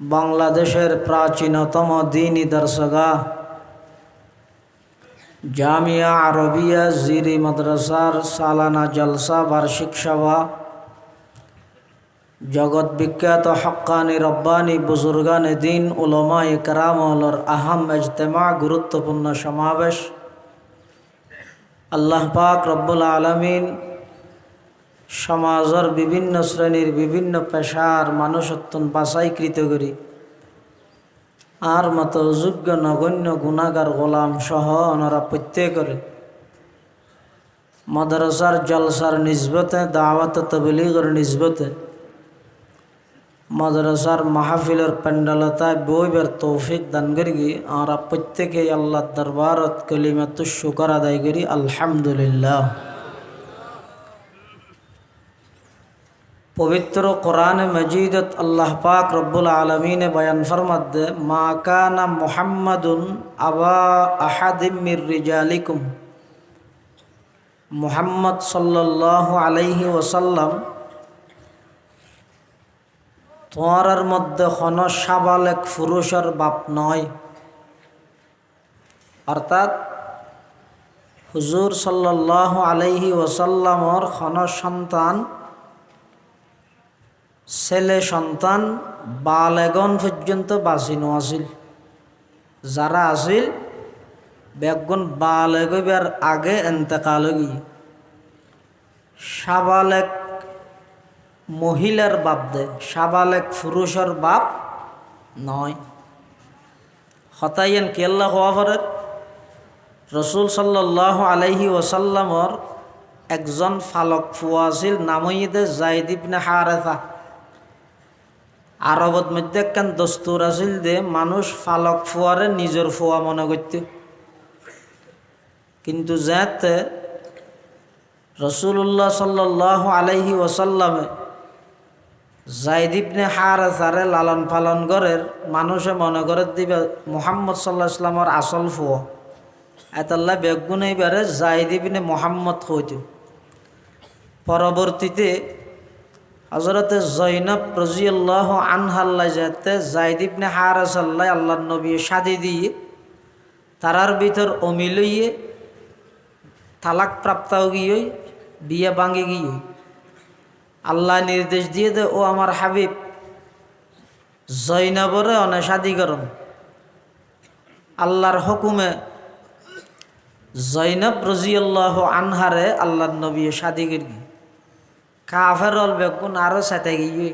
বাংলাদেশের প্রাচীনতম দিনী দর্শগা জামিয়া আরবিয়া জিরি মাদ্রাসার সালানা জলসা বার্ষিক সভা। জগৎ বিখ্যাত হক্কানি রব্বানি বুজুর্গানে দিন উলমা ইকরামলর আহম এজতেমা গুরুত্বপূর্ণ সমাবেশ। আল্লাহ পাক রব্বুল আলমিন সমাজের বিভিন্ন শ্রেণির বিভিন্ন পেশার মানুষত্বন বাছাইকৃত করি। আর মতো যোগ্য নগণ্য গুণাগার গোলাম সহ ওনারা প্রত্যেক করে। মাদ্রাসার জলসার নিজবতে দাওয়াত তবলিগর নিজবতে মাদ্রাসার মাহফিলের প্যান্ডালতায় বইবের তৌফিক দান করি আমরা প্রত্যেকে আল্লাহ দরবারত কলিমাত শুকর আদায় করি। আলহামদুলিল্লাহ। পবিত্র কোরআন মজিদত আল্লাহ পাক রব্বুল আলমিনে বয়ান ফরমাদ্দে মা কানা মুহাম্মাদুন আবা আহাদিমির রিজালিকুম। মুহাম্মদ সাল্লাল্লাহু আলাইহি ওসাল্লাম তোমার মধ্যে হন সাবালেক পুরুষের বাপ নয়। অর্থাৎ হুজুর সাল্লাহ আলাইহি ওসাল্লামর হন সন্তান ছেলে সন্তান বালেগন পর্যন্ত বাঁচিনো আছিল। যারা আছিল, বেগুন বালেগবার আগে এতেকাল গিয়ে সাবালেক মহিলার বাপ দে, সাবালেক পুরুষের বাপ নয়। হতাইয়েন কেল্লা হওয়া পরে? রসুল সাল্লাহ আলাইহি ওসাল্লামর একজন ফালক ফুয়া আছিল নামইদে জাইদিবনে হারেথা আরবত মধ্যে একখান দস্তুর আছিল যে মানুষ ফালক ফুয়ারে নিজের ফুয়া মনে করত? কিন্তু যাতে রসুল্লাহ সাল্লাহ আলাইহি ওসাল্লামে জাইদিবনে হার সারে লালন পালন করের মানুষে মনে করে দিবে মোহাম্মদ সাল্লাহ ইসলামর আসল ফুয়া। এতাল্লা বেগুন এইবারে জাইদিবনে মোহাম্মদ হইত পরবর্তীতে হজরতে জৈনব রজিয়াল্লাহ আনহাল্লাই যাতে জাইদিবনে হার সাল্লাহ আল্লাহ নবী সাদি দিয়ে তারার ভিতর অমিলইয়ে তালাক প্রাপ্ত গিয়ে বিয়ে ভাঙি গিয়ে আল্লাহ নির্দেশ দিয়ে দে ও আমার হাবিব, জৈনবরে অনেশাদি করন আল্লাহর হুকুমে জৈনব রজিয়াল্লাহ আনহারে আল্লাহর নবী শাদি করি কাফের বেগুন আরও সাথে গিয়ে।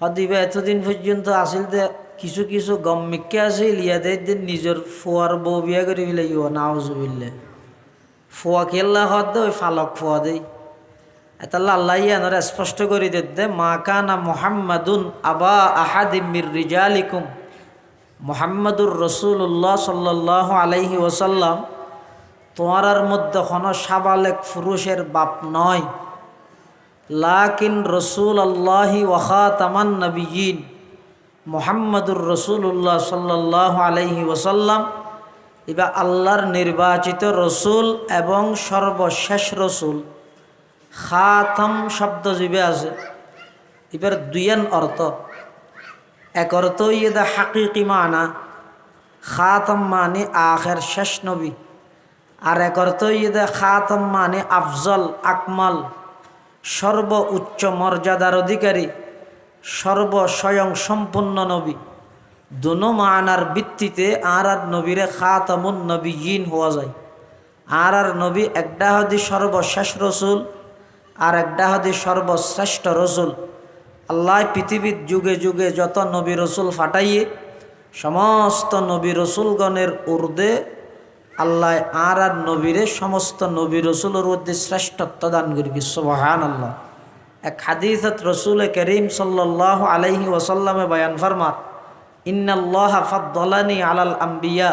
হদিবে এতদিন পর্যন্ত আসিল যে কিছু কিছু গম্মিককে আছিল ইয়াদের নিজের ফুয়ার বউ বিয়া করে ফেলে ইউ নাওজুবিল্লে ফুয়া খেললা হদ ওই ফালক ফুয়া দেই। এতাল্লা আল্লাহ ইয়ানোর স্পষ্ট করে দে মা কানা মোহাম্মদুন আবা আহাদিমির রিজালিকুম। মোহাম্মদুর রসুল্লাহ সাল্লাহ আলাইহি ওসাল্লাম তোমার মধ্যে কোনো সাবালেক পুরুষের বাপ নয়। লাকিন রসুল আল্লাহি ওয়াহা তামান নবীন মোহাম্মদুর রসুল্লাহ সাল্লাহ আলাইহি ওসাল্লাম এবার আল্লাহর নির্বাচিত রসুল এবং সর্বশেষ রসুল। খাতম শব্দ জীবে আছে। এবার দুইয়ান অর্থ। এক অর্থ ইয়েদা হাকিকি মানা। খাতম মানে আখের শেষ নবী। আর এক অর্থ ইয়েদা খাতম মানে আফজল, আকমাল। সর্ব উচ্চ মর্যাদার অধিকারী, সর্ব স্বয়ং সম্পূর্ণ নবী। দুনো মানার ভিত্তিতে আর আর নবীরে খাতামুন নবী ইন হওয়া যায়। আর আর নবী একটা হদি সর্বশেষ রসুল, আর একটা হদি সর্বশ্রেষ্ঠ রসুল। আল্লাহ পৃথিবীর যুগে যুগে যত নবী রসুল ফাটাইয়ে, সমস্ত নবী রসুলগণের উর্দে আল্লাহ আর আর নবীরে সমস্ত নবী রসুলের মধ্যে শ্রেষ্ঠত্ব দান করি সুবহান আল্লাহ এক হাদিসত রসুল করিম সাল্লাহ আলাইহি ওসাল্লামে বয়ান ফরমার, ইন্নাল্লাহ ফাদ্দলানি আলাল আম্বিয়া।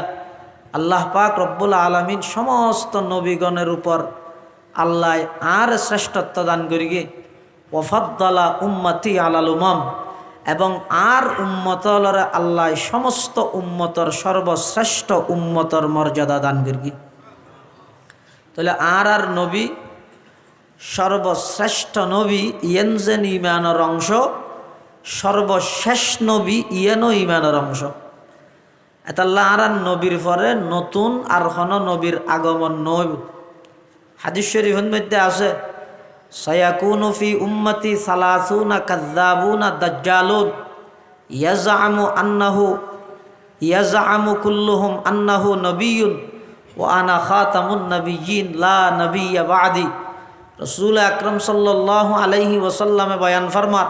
আল্লাহ পাক রব্বুল আলমিন সমস্ত নবীগণের উপর আল্লাহ আর শ্রেষ্ঠত্ব দান করিগে ওফাদ্দলা উম্মতি আলাল উমাম। এবং আর উম্মতলর আল্লাহ সমস্ত উম্মতর সর্বশ্রেষ্ঠ উম্মতর মর্যাদা দান করি তাহলে আর আর নবী, সর্বশ্রেষ্ঠ নবী ইয়েনজেন ইমানের অংশ, সর্বশেষ নবী ইয়ানো ইমানের অংশ। এতাল্লাহ আর নবীর পরে নতুন আর হন নবীর আগমন নব হাদিস শরীফের মধ্যে আছে সয়াকুনু ফি উম্মতি সালাসুনা কাজ্জাবুনা দাজ্জালুন। ইয়াজআমু আন্নাহু, ইয়াজআমু কুল্লুহুম আন্নাহু নবিয়্যুন ওয়া আনা খাতামুন নবিয়্যিন, লা নবিয়্যা বাদি। রসুল আকরম আলাইহি ওয়াসাল্লামে বয়ান ফরমার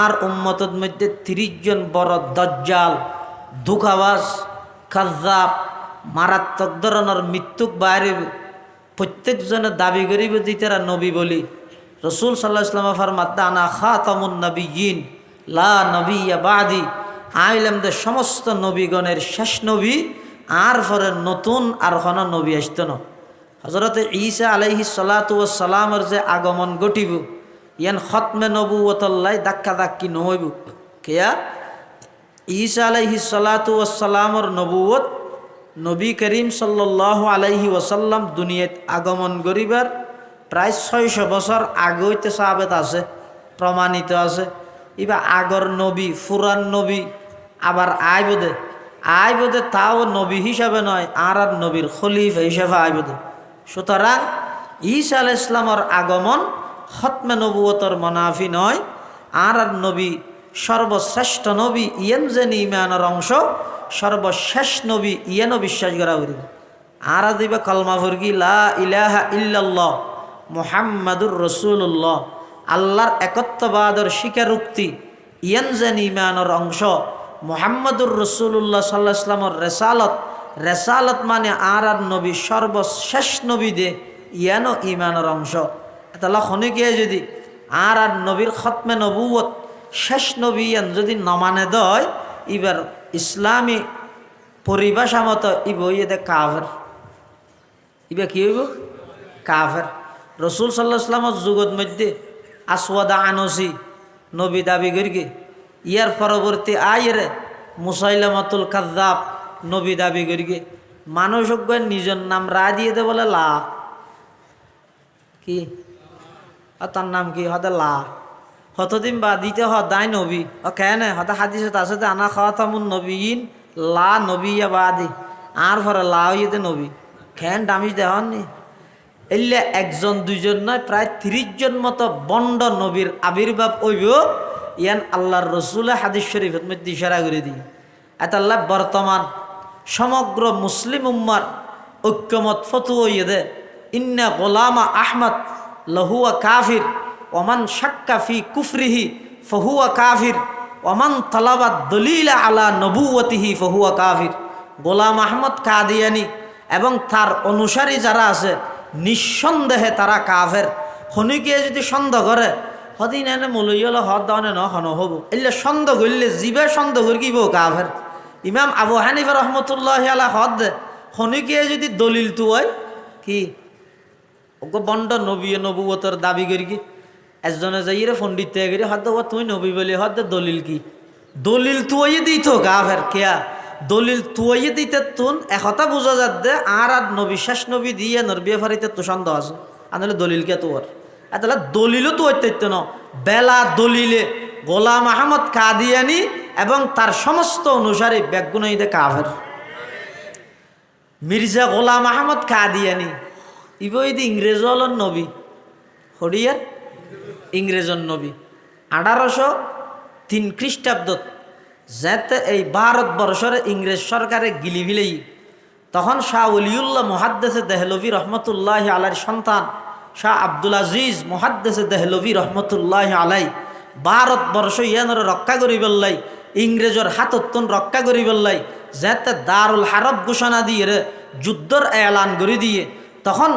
আর উম্মতের মধ্যে তিরিশ জন বড় দজ্জাল দুঃখাবাস কাজাব মারাত্মক ধরনের মৃত্যুক বাইরে প্রত্যেকজনে দাবি করিবে যে তারা নবী বলি। রসুল সাল্লাহ ইসলামা ফরমাত দানা খাতামুন নবীন লা নবী বাদি। আইলাম দে সমস্ত নবীগণের শেষ নবী, আর পরে নতুন আর হন নবী আসত না। হজরত ঈসা আলাইহি সালাতামের যে আগমন ঘটিব, ইয়ান খতমে নবুয়তল্লাই দাক্কা দাক্কি নহইব কেয়া? ঈসা আলাইহি সালাতামর নবুয়ত নবী করিম সাল্লাহ আলাইহি ওসাল্লাম দুনিয়াত আগমন করিবার প্রায় ছয়শো বছর আগইতে সাবেত আছে, প্রমাণিত আছে। ইবা আগর নবী, ফুরান নবী, আবার আইবদে। আইবদে তাও নবী হিসাবে নয় আর আর নবীর খলিফ হিসাবে আইবদে। সুতরাং ঈসা আল ইসলামর আগমন হতমে নবুয়তর মনাফি নয় আর আর নবী সর্বশ্রেষ্ঠ নবী ইয়েন যে অংশ সর্বশেষ নবী ইয়েনও বিশ্বাস করা করিব আর দিবে কলমা ফুরগি লা ইলাহা ইল্লাল্লাহ, মোহাম্মদুর রসুল্লাহ আল্লাহর একত্ববাদর স্বীকারোক্তি ইয়েন যে ইমানের অংশ, মোহাম্মদুর রসুল্লাহ সাল্লাহ ইসলামর রেসালত। রেসালত মানে আর আর নবী, সর্বশেষ নবী দে, ইয়ানো ইমানের অংশ। তাহলে খনিকে যদি আর আর নবীর খতমে নবুয়ত শেষ নবী ইয়ান যদি নমানে দয়, এবার ইসলামী পরিভাষা মতো ইব ইয়ে কাভের ইবা কি হইব? কাফের। রসুল সাল্লাহ ইসলামর যুগত মধ্যে আসওয়াদা আনসি নবী দাবি করিকে ইয়ার পরবর্তী আয়েরে মুসাইলামাতুল কাদ্দাব নবী দাবি করিকে মানুষ নিজের নাম রা দিয়ে দে বলে লা। কি? তার নাম কি? হতে লা। হতদিন বা দিতে হ দায় নবী। ও কেন? হতে হাদিস আছে আনা খাওয়া তামুন নবীন লা নবী বা আদি আর ফরে লা ইয়েতে নবী। খেন ডামিজ দেওয়ার নি এলে একজন, দুইজন নয়, প্রায় তিরিশ জন মতো বন্ড নবীর আবির্ভাব হইব। ইয়ান আল্লাহর রসুলে হাদিস শরীফের মধ্যে ইশারা করে দিই। এত আল্লাহ বর্তমান সমগ্র মুসলিম উম্মার ঐক্যমত ফতু হইয়ে দে। ইন্না গোলামা আহমদ লহুয়া কাফির। ওমান শাক্কাফি কুফরিহি ফহুয়া কাফির। ওমান তালাবাদ দলিলা আলা নবুয়তিহি ফহুয়া কাফির। গোলাম আহমদ কাদিয়ানি এবং তার অনুসারী যারা আছে, নিঃসন্দেহে তারা কাফের। শনিকে যদি সন্দেহ করে সদিন এনে মলইলে হদ দানে ন হন হব। এলে সন্দেহ করলে জীবে সন্দেহ করিব কাফের। ইমাম আবু হানিফা রহমতুল্লাহ আলা হদ দে শনিকে যদি দলিল তু হয় কি বন্ড নবী নবুয়তর দাবি করি কি? একজনে যাইরে পণ্ডিত তৈরি করি হদ তুই নবী বলি হদ দলিল কি? দলিল তুই দিত কাফের কেয়া? দলিল তুই দিতে তুন একথা বোঝা যাত দে আর আর নবী, শেষ নবী দিয়ে নরবিয়া ফারিতে তো সন্দেহ আছে। আনলে দলিল কে তোর? তাহলে দলিলও তো অত্যাত্য ন। বেলা দলিলে গোলাম আহমদ কাদিয়ানি এবং তার সমস্ত অনুসারী ব্যাগুণীতে কাফের মির্জা গোলাম আহমদ কাদিয়ানি। ইবইদি ইংরেজ হলন নবী। হরিয়ার ইংরেজন নবী। আঠারোশো তিন খ্রিস্টাব্দত যাতে এই ভারতবর্ষের ইংরেজ সরকারে গিলি ভিলেই তখন শাহ অলিউল্লাহ মহাদ্দেশে দেহলভি রহমতুল্লাহ আলাইর সন্তান শাহ আব্দুল আজিজ মহাদ্দেশে দেহলভি রহমতুল্লাহ আলাই ভারতবর্ষ ইয়ানোর রক্ষা করি বললাই ইংরেজর হাতত্তন রক্ষা করি বললাই যাতে দারুল হারব ঘোষণা দিয়ে যুদ্ধর এলান করে দিয়ে। তখন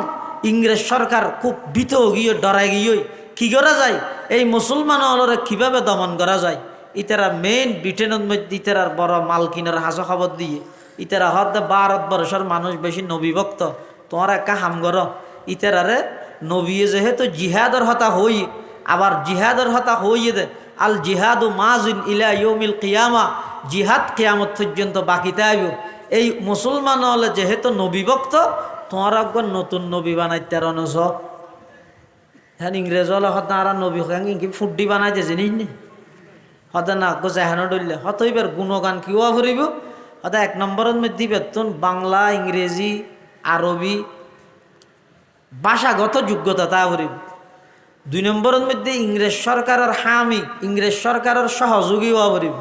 ইংরেজ সরকার খুব ভীত গিয়ে ডরাই গিয়ে কি করা যায়? এই মুসলমান হলরে কীভাবে দমন করা যায়? ইতারা মেইন ব্রিটেনের মধ্যে ইতারার বড় মালকিনের হাসো খবর দিয়ে ইতারা হদ ভারতবর্ষের মানুষ বেশি নবীভক্ত তোমার একা হাম কর ইতারারে নবী যেহেতু জিহাদর হতা হই আবার জিহাদর হতা হইয়ে দে, আল জিহাদু মাজিন ইলা ইয়মিল কিয়ামা, জিহাদ কিয়ামত পর্যন্ত বাকিতে আইব এই মুসলমান হলে যেহেতু নবীভক্ত তোমার একবার নতুন নবী বানাইতে রনস হ্যাঁ ইংরেজ হলে হত আর নবী কি ফুড্ডি বানাইতে জিনিস নি? হতে না গোছে হেন ডললে হত এবার গুণগান কিওয়া ফুরিব? হতে এক নম্বরের মধ্যে বেতন বাংলা, ইংরেজি, আরবি, ভাষাগত যোগ্যতা তা ফুরিব। দুই নম্বরের মধ্যে ইংরেজ সরকারের হামি, ইংরেজ সরকারের সহযোগী হওয়া ফুরিব।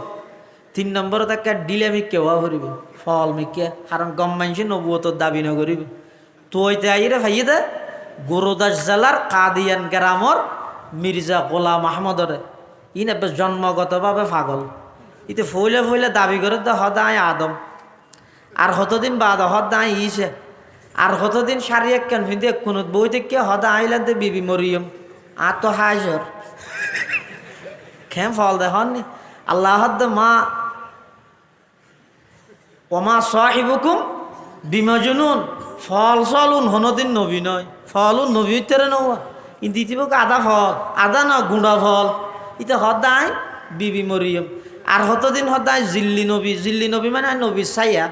তিন নম্বরত একটা ডিলেমিককে হওয়া ফুরিব। ফল মিকে কারণ গম মানুষে নবুয়তর দাবি নকরিব তো ওইতে আইরে ভাইয়ে দে। গুরুদাস জেলার কাদিয়ান গ্রামর মির্জা গোলাম আহমদরে। ইন এবার জন্মগতভাবে পাগল। ইতে ফইলে ফইলে দাবি করে দে হদায় আদম। আর হতদিন বাদ হদায় ইসে আর হতদিন সারি এক কেন বই থেকে হদা আইলেন দে বিবি মরিয়ম। আর তো হাজর খেম ফল দেখুন আল্লাহ মা ওমা সাহিবুকুম বিমজনুন। ফল সলুন হনদিন নবী নয় ফল ফলুন নবী উত্তরে নওয়া কিন্তু ইতিবক আদা ফল, আদা না গুঁড়া ফল। ইতে হদায় বিবি মরিয়ম। আর হতদিন হদায় জিল্লি নবী জিল্লি নবী মানে নবী সাইয়া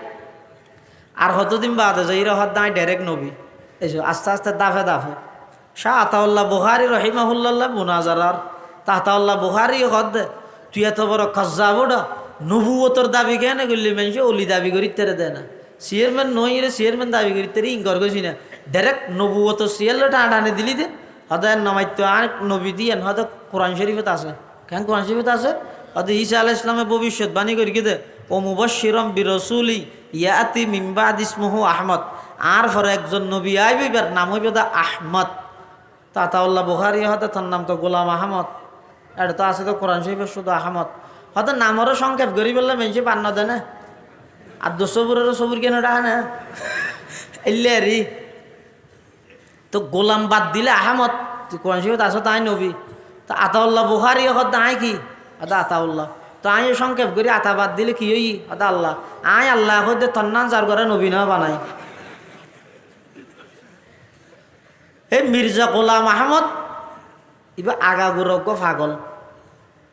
আর হতদিন বাদ যাইরা হদায় ডাইরেক্ট নবী। এইসব আস্তে আস্তে দাফে দাফে। শাহ আতাউল্লাহ বুহারি রহিমাহুল্লাহ বুনাজারার তাহতাউল্লাহ বুহারি হদ তুই এত বড় খজ্জাবুডা নবুয়তর দাবি কেন করলি? মানুষ অলি দাবি করি, তেরে দেয় না চেয়ারম্যান নই রে চেয়ারম্যান দাবি করি তেরে ইঙ্গর গেছি না ডাইরেক্ট নবুয়ত সিয়াল টানে দিলি দে হদায় নামাইত আর নবী দিয়ে হয়তো কোরআন শরীফত আছে কেন কোরআন শরীফত আছে হয়তো ঈসা আলাহ ইসলামের ভবিষ্যৎবাণী করি দে ও মুবশিরম বিরসুলি ইয়াতি মিম্বাদ ইসমহু আহমদ আর পরে একজন নবী আইব এবার নাম হইব দা আহমদ তাতাউল্লাহ বুহারি হয়তো তার নাম তো গোলাম আহমদ এটা তো আছে তো কোরআন শরীফের শুধু আহমদ হয়তো নামেরও সংক্ষেপ করি বললে মেনছে পান্ন দেয় না আর দুসবুরেরও সবুর কেন ডাকা না? এলে রি। তো গোলাম বাদ দিলে আহমদ। কোরআন শরীফ আছো তাই নবী। তো আতাউল্লাহ বুহারি হত আয় কি? আদা আতাউল্লাহ। তো আই সংক্ষেপ করি, আতা বাদ দিলে কি হই? আদা আল্লাহ। আয় আল্লাহ হতে তন্নান যার ঘরে নবী না বানাই। এই মির্জা গোলাম আহমদ এবার আগা গুরজ্ঞ ফাগল।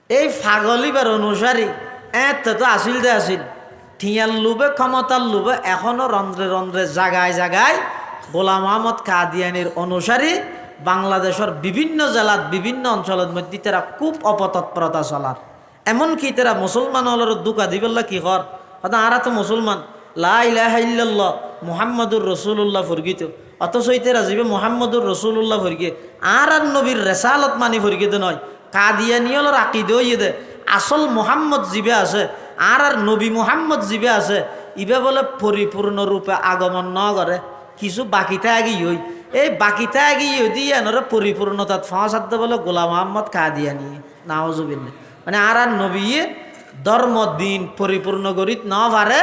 এই ফাগল এবার অনুসারী, এত তো আসিল দে আসিল। ঠিয়ার লোভে ক্ষমতার লোভে এখনও রন্ধ্রে রন্ধ্রে জাগায় জাগায় গোলাম আহমদ কাদিয়ানির অনুসারী বাংলাদেশের বিভিন্ন জেলাত, বিভিন্ন অঞ্চলের মধ্যে তারা খুব অপতৎপরতা চলার। এমনকি তারা মুসলমান হলের দুকা দিবেল্লা কি কর হয়তো আরা তো মুসলমান। লাহ মুহাম্মদুর রসুল্লাহ ফুরগিত। অথচ ইতেরা যাবে মোহাম্মদুর রসুল্লাহ ফুরগে। আর আর নবীর রেসালত মানি ফুরগিতে নয়। কাদিয়ানিয়লর আকিদে ইয়ে দে। আসল মোহাম্মদ জিবে আছে। আর আর নবী মোহাম্মদ জিবে আছে, ইবে বলে পরিপূর্ণ রূপে আগমন ন করে, কিছু বাকিতে আগে হই। এই বাকিতে আগে দিয়ে নরে পরিপূর্ণতাত ফাঁসাদ্দ বলে গোলাম মোহাম্মদ কাদিয়ানি নাওজুবিল্লা মানে আর আর নবী ধর্ম, দিন পরিপূর্ণ করিত ন পারে,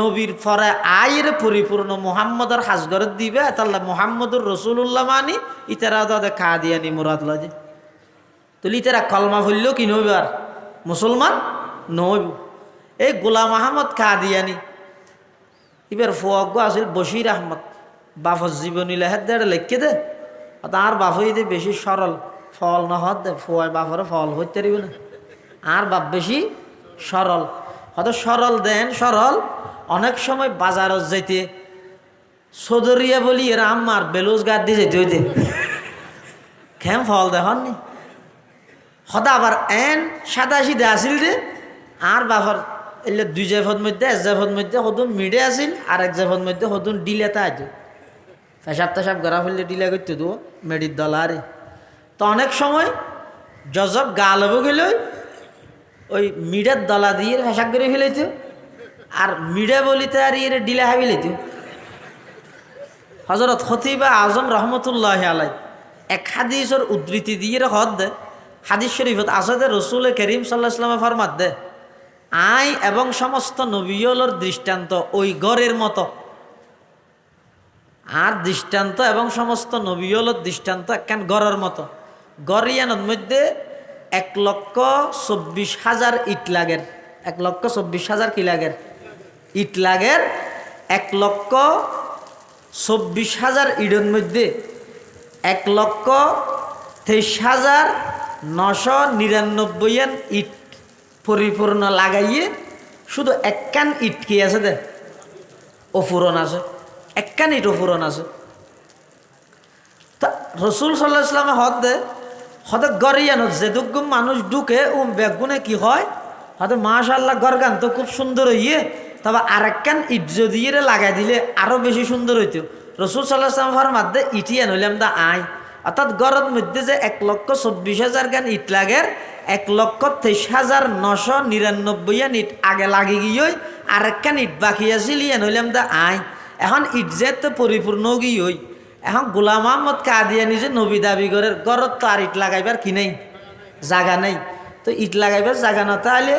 নবীর ফরে আয়ের পরিপূর্ণ মোহাম্মদের হাজগরত দিবে, তাহলে মোহাম্মদুর রসুল্লাহ মানি, ইতারা তাদের খা দিয়ানি মুরাদ লজে তুলি ইতারা কলমা ফুললেও কি নইব আর? মুসলমান নইব। এই গোলাম আহমদ খা দিয়ানি এবার ফুয়াগ্য আছিল বশির আহমদ। বাফর জীবনী লেহের দেড় লেখকে দে। তার বাফই দে বেশি সরল, ফল নহত দে, ফুয়ায় বাফরে ফল হইতে পারিব না। আর বাপ বেশি সরল। হয়তো সরল দেন, সরল। অনেক সময় বাজারত যাইতে, সদরিয়া বলি এরা আমার বেলুজ গাদ দিয়ে যেতে হইতে। খেম ফল দেখুন সদা আবার এন সাদা সিধে আসিল দে আর বাফর এলে দুই জাফত মধ্যে, এক জাফত মধ্যে সদুন মিডে আসিল, আর এক জাফত মধ্যে সদুন ডিলেতা আছে পেশাব টেশাব গড়া ফেললে ডিলে করতে দেবো মেডির দল আরে। তো অনেক সময় জজব গা লব গেলে, ওই মিডের দলা দিয়ে ফেসাক করে ফেলেছে আর মিডে বলিতে আর ইয়ে ডিলে হাবি লেতে হজরত খতিবা আজম রহমতুল্লাহ আলাই এক হাদিসের উদ্ধৃতি দিয়ে হদ দে। হাদিস শরীফত আসাদে রসুল করিম সাল্লাহ ইসলামে ফরমাত দে। আই এবং সমস্ত নবীয়লর দৃষ্টান্ত ওই গড়ের মতো। আর দৃষ্টান্ত এবং সমস্ত নবীয়লর দৃষ্টান্ত একখান গড়ের মতো। গড়িয়ানোর মধ্যে এক লক্ষ চব্বিশ হাজার ইট লাগের। এক লক্ষ চব্বিশ হাজার কি লাগের? ইট লাগের। এক লক্ষ চব্বিশ হাজার ইটের মধ্যে এক লক্ষ তেইশ হাজার নশো নিরানব্বইয়ান ইট পরিপূর্ণ লাগাইয়ে শুধু একখান ইট কি আছে দে? অফুরন আছে। একখান ইট অফুরন আছে। তা রসুল সাল্লাহ ইসলামে হদ দে হয়তো গরিয়ানো যেদুগুম মানুষ ঢুকে ও বেগুনে কি হয়? হয়তো মাশাল্লাহ গরগান তো খুব সুন্দর হইয়ে, তবে আরেকখান ইট যদি লাগাই দিলে আরও বেশি সুন্দর হইতো। রসুল সাল্লাহ সাল্লামের মাধ্যমে ইটিয়ান হইলাম দা আয়। অর্থাৎ গরত মধ্যে যে এক লক্ষ চব্বিশ হাজার গান ইট লাগের, এক লক্ষ তেইশ হাজার নশো নিরানব্বই ইট আগে লাগি গিয়ে আরেকখান ইট বাকি আছিল ইয়ান হইলাম দা আয় এখন ইট যে তো পরিপূর্ণ গিয়ে এখন গোলাম আহমদ কাদিয়ানি যে নবী দাবি করে, গরত তো আর ইট লাগাইবার কি নেই? জাগা নেই। তো ইট লাগাইবার জাগা না তাহলে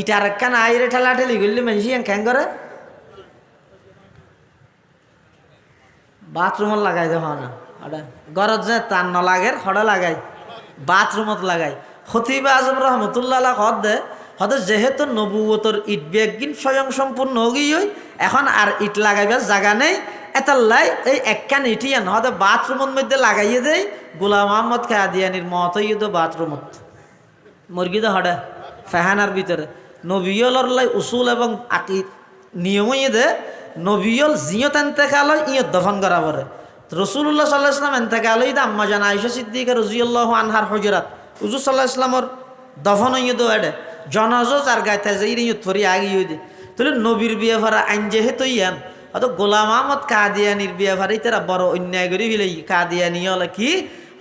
ইট আর একখান আইরে ঠেলা ঠেলি করলে মানুষ ক্যাং করে। বাথরুমত লাগাই দেওয়া না। গরত যে তার ন লাগে হড়া লাগাই, বাথরুমত লাগাই। হতিবা আজম রহমতুল্লাহ হদ দে হতে যেহেতু নবুয়তর ইট বেগিন স্বয়ং সম্পূর্ণ হই, এখন আর ইট লাগাইবার জায়গা নেই। এতাল্লাই এই একখান ইটিয়ান হতে বাথরুমের মধ্যে লাগাইয়ে দেয় গোলাম মোহাম্মদ খাদিয়ানির মত ইয়ে বাথরুমত। মুরগি তো হড়ে ফেহানার ভিতরে। নবিয়লর লাই উসুল এবং আকি নিয়মই দে, নবিয়ল জিয়ত এন্তেকাল ইয়ত দফন করা পরে। রসুল্লাহ সাল্লাহ ইসলাম এন্তেকাল ইদ আম্মা জানা আইসা সিদ্দিকা রজিউল্লাহ আনহার হজরাত। উজুর সাল্লাহ ইসলামর দফন ইয়ে এডে। জনাজো যার গাইতে যে ইয়ে থরি আগে ইয়ে দে। তাহলে নবীর বিয়ে ভরা আইন যেহেতু ইয়ান হয়তো গোলাম আহমদ কাদিয়ানির বিয়ে ভারি তারা বড় অন্যায় করে ফেলে কাদিয়ানি হলে কি?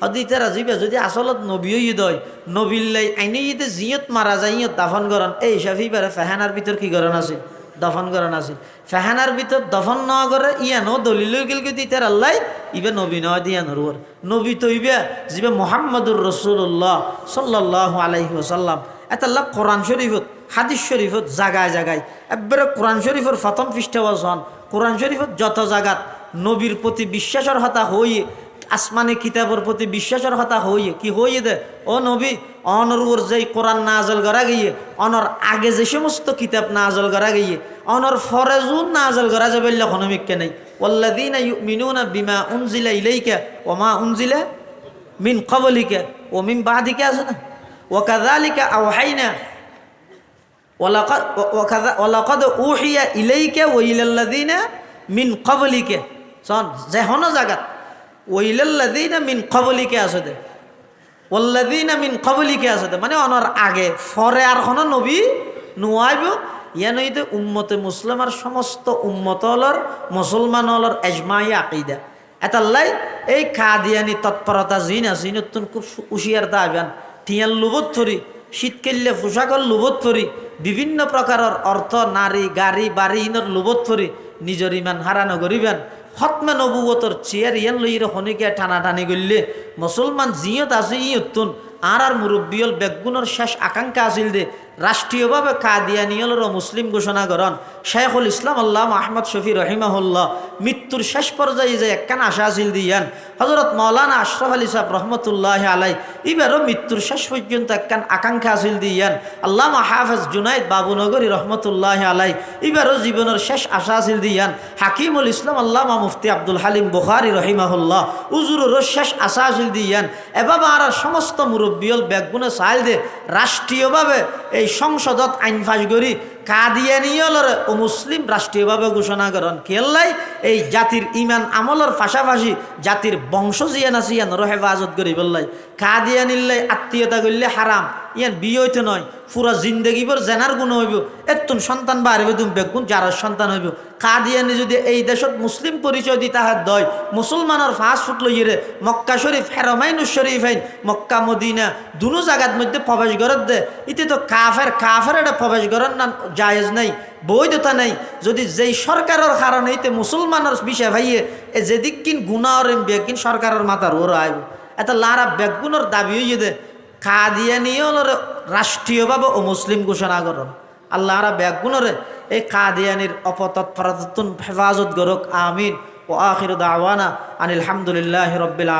হদি তারা যাবে যদি আসলত নবী ঈদ হয় নবীল্লাই আইনে ঈদে জিয়ত মারা যায়, ইয়ত দাফন করন। এই হিসাবে ফেহানার ভিতর কি করন আছে? দফন করন আছে ফেহানার ভিতর দফন ন করে ইয়ানো দলিল গেল কিন্তু আল্লাহ ইবে নবী নয় দিয়া নরুয়ার নবী তো ইবে, যিবে মোহাম্মদুর রসুল্লাহ সাল্লাহ আলাইহি ওসাল্লাম এতাল্লাহ কোরআন শরীফত হাদিস শরীফত জাগায় জাগায় একবারে কোরআন শরীফর প্রথম পৃষ্ঠবাসন কোরআন শরীফত যত জাগাত নবীর প্রতি বিশ্বাসের হতা হইয়ে আসমানি কিতাবের প্রতি বিশ্বাসের কথা হইয়ে, কি হইয়ে দে? ও নবী, অনর যে কোরআন নাজল করা গিয়ে, অনর আগে যে সমস্ত কিতাব নাজল করা গিয়ে, অনর ফরেজুন নাজল করা যাবে হনমিককে নেই। ওল্লাদিন মিনুনা বিমা উনজিলা ইলাইকা ওমা উনজিলা মিন কবলিকা ও মিন বাদিকে আছে না? ওকাদালিকা আওহাইনা ওলাকদ উহিয়া ইলাইকা ওইলাল্লাদিনা মিন কবলিকে শোন যে হন জাগাত। ওইলাল্লাদিনা মিন কবলিকে আছে দে ওল্লাদিনা মিন কবলিকে আছে মানে অনর আগে, ফরে আর কোনো নবী নোয়াইব ইয়া নইতে উম্মতে মুসলিমার সমস্ত উম্মত হলর মুসলমান হলর এজমাই আকিদা। এতাল্লাই, এই কাদিয়ানি তৎপরতা, জিন আছে নতুন খুব উশিয়ার দাবিয়ান টিয়াল লুবত থরি শীতকালে পোশাকর লুবত থরি, বিভিন্ন প্রকারের অর্থ, নারী, গাড়ি বাড়ি ইনর লুবত থরি, নিজর ইমান হারানো করিবেন হতমে নবুবতর চেয়ার ইয়ান লইরে হনিকে টানা টানি করলে মুসলমান জিয়ত আছে ইয়তুন আর আর মুরব্বিয়ল বেগুনের শেষ আকাঙ্ক্ষা আছিল দে রাষ্ট্রীয়ভাবে কাদিয়ানিয়লেরও মুসলিম ঘোষণা করেন, শেখুল ইসলাম আল্লাহ আহমদ শফি রহিমাহুল্লাহ মৃত্যুর শেষ পর্যায়ে যে একখান আশা আছিল দিয়ান হজরত মৌলানা আশরফ আলী সাহেব রহমতুল্লাহ আলাই এবারও মৃত্যুর শেষ পর্যন্ত একখান আকাঙ্ক্ষা আছিল দিয়ান। আল্লাহ হাফেজ জুনাইদ বাবুনগরী রহমতুল্লাহ আলাই এবারও জীবনের শেষ আশা আছিল দিয়ান। হাকিমুল ইসলাম আল্লাহ মুফতি আব্দুল হালিম বুখারি রহিমাহুল্লাহ উজুরেরও শেষ আশা আছিল দিয়ান। এভাবে আর সমস্ত মুরব্বিয়ল বেগুনে চাইল দে রাষ্ট্রীয়ভাবে এই সংসদত আইন ফাঁস করি কাদিয়ানিয়লর ও মুসলিম রাষ্ট্রীয়ভাবে ঘোষণা করেন। কেল্লাই এই জাতির ইমান আমলের পাশাপাশি জাতির বংশ জিয়ান আছে ইয়ানোর হেফাজত করি বললাই কাদিয়ানিল্লাই আত্মীয়তা করলে হারাম। ইয়ান বিয়ে হইতে নয়। পুরা জিন্দগিবর জেনার গুণ হইব। এতুন সন্তান বাড়বে তুমি বেগুন যার সন্তান হইব। কাদিয়ানি যদি এই দেশত মুসলিম পরিচয় দি তাহার দয়, মুসলমানের ফাঁস ফুট লইরে মক্কা শরীফ, হেরমাইনু শরীফ আইন মক্কা, মদিনা, দুনো জায়গার মধ্যে প্রবেশ করার দে। ইতে তো কাফের কাফের এটা প্রবেশ করার না জায়েজ নাই, বৈধতা নাই। যদি যেই সরকারের কারণে ইতে মুসলমানের বিষয় ভাইয়ে, এ যেদিক কিন গুণা আর বেগিন সরকারের মাথার ওর আইব। এটা লারা বেগুনের দাবি হইয়ে দে। কাদিয়ানিয়লরে রাষ্ট্রীয়ভাবে ও মুসলিম ঘোষণা করন আল্লাহরা ব্যাগুণরে এই কাদিয়ানির অপতৎপরাতন হেফাজত গরক আমিন। ও আখির দাওয়ানা আনিল হামদুলিল্লাহ রব্বিল